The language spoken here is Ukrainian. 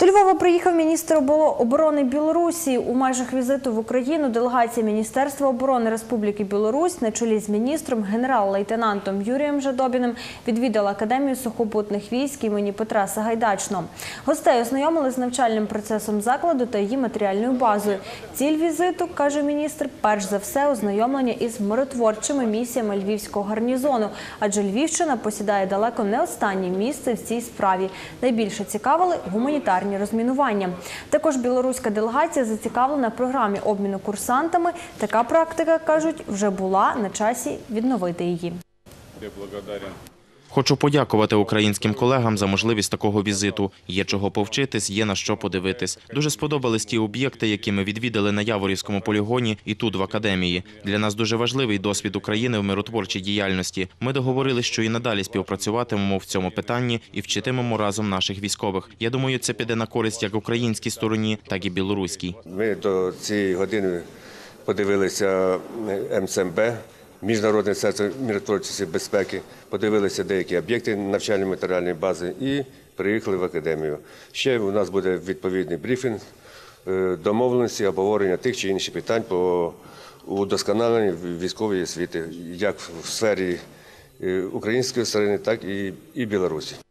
До Львова приїхав міністр обо- оборони Білорусі. У межах візиту в Україну делегація Міністерства оборони Республіки Білорусь на чолі з міністром генерал-лейтенантом Юрієм Жадобіним відвідала Академію сухопутних військ імені Петра Сагайдачного. Гостей ознайомили з навчальним процесом закладу та її матеріальною базою. Ціль візиту, каже міністр, перш за все ознайомлення із миротворчими місіями львівського гарнізону, адже Львівщина посідає далеко не останнє місце в цій справі. Найбільше цікавили гуманітарні розмінування. Також білоруська делегація зацікавлена програмі обміну курсантами. Така практика кажуть вже була на часі відновити її. Я благодарен. Хочу подякувати українським колегам за можливість такого візиту. Є чого повчитись, є на що подивитись. Дуже сподобались ті об'єкти, які ми відвідали на Яворівському полігоні і тут в академії. Для нас дуже важливий досвід України в миротворчій діяльності. Ми договорились, що і надалі співпрацюватимемо в цьому питанні і вчитимемо разом наших військових. Я думаю, це піде на користь як українській стороні, так і білоруській. Ми до цієї години подивилися МСМБ, Міжнародний центр міротворчості безпеки, подивилися деякі об'єкти навчальної матеріальної бази і приїхали в академію. Ще у нас буде відповідний брифінг, е, домовленості, обговорення тих чи інших питань по удосконаленню військової освіти, як в сфері е, української сторони, так і Білорусі.